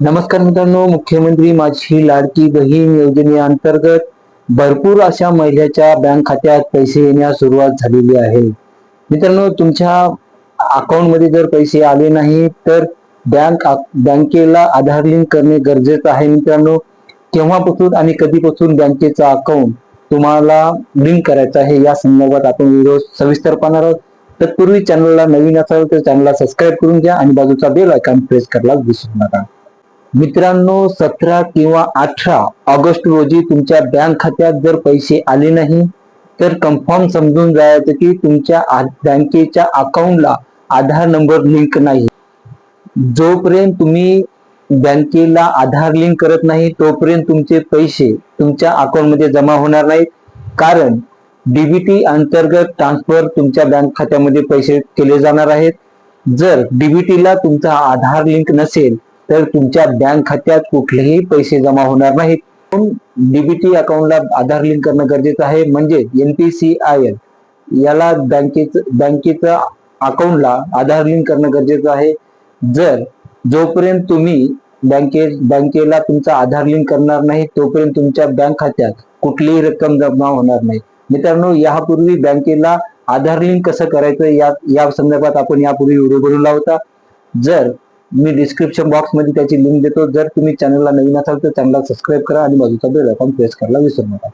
नमस्कार मित्रांनो मुख्यमंत्री माझी लाडकी बहीण योजनेअंतर्गत भरपूर अशा महिलेच्या बँक खात्यात पैसे येण्यास सुरुवात झालेली आहे. मित्रांनो तुमच्या अकाउंटमध्ये जर पैसे आले नाही तर बँक बँकेला आधार लिंक करणे गरजेचं आहे मित्रांनो. केव्हापासून आणि कधीपासून बँकेचा अकाउंट तुम्हाला लिंक करायचं आहे या संदर्भात आपण व्हिडिओ सविस्तर पाहणार आहोत. तत्पूर्वी चॅनलला नवीन असाल तर चॅनलला सबस्क्राईब करून घ्या आणि बाजूचा बेल आयकॉन प्रेस करायला विसरू नका. मित्रांनो सतरा किंवा अठरा ऑगस्ट रोजी तुमच्या बँक खात्यात जर पैसे आले नाही तर कन्फर्म समजून जायचं की तुमच्या बँकेच्या अकाउंटला आधार नंबर लिंक नाही. जोपर्यंत तुम्ही बँकेला आधार लिंक करत नाही तोपर्यंत तुमचे पैसे तुमच्या अकाउंटमध्ये जमा होणार नाहीत. कारण डीबीटी अंतर्गत ट्रान्सफर तुमच्या बँक खात्यामध्ये पैसे केले जाणार आहेत. जर डीबीटीला तुमचा आधार लिंक नसेल तर तुमच्या बँक खात्यात कुठलेही पैसे जमा होणार नाहीत. डीबीटी अकाउंटला आधार लिंक करणं गरजेचं आहे. म्हणजे एनपीसीआय याला बँकेचं बँकेचं अकाउंटला आधार लिंक करणं गरजेचं आहे. जर जोपर्यंत तुम्ही बँके बँकेला तुमचा आधार लिंक करणार नाही तोपर्यंत तुमच्या बँक खात्यात कुठलीही रक्कम जमा होणार नाही. मित्रांनो यापूर्वी बँकेला आधार लिंक कसं करायचं या या संदर्भात आपण यापूर्वी व्हिडिओ बनवला होता. जर मी डिस्क्रिप्शन बॉक्समध्ये त्याची लिंक देतो. जर तुम्ही चॅनलला नवीन असाल तर चॅनलला सबस्क्राईब करा आणि बाजूचा बेल आयकॉन प्रेस करायला विसरू नका.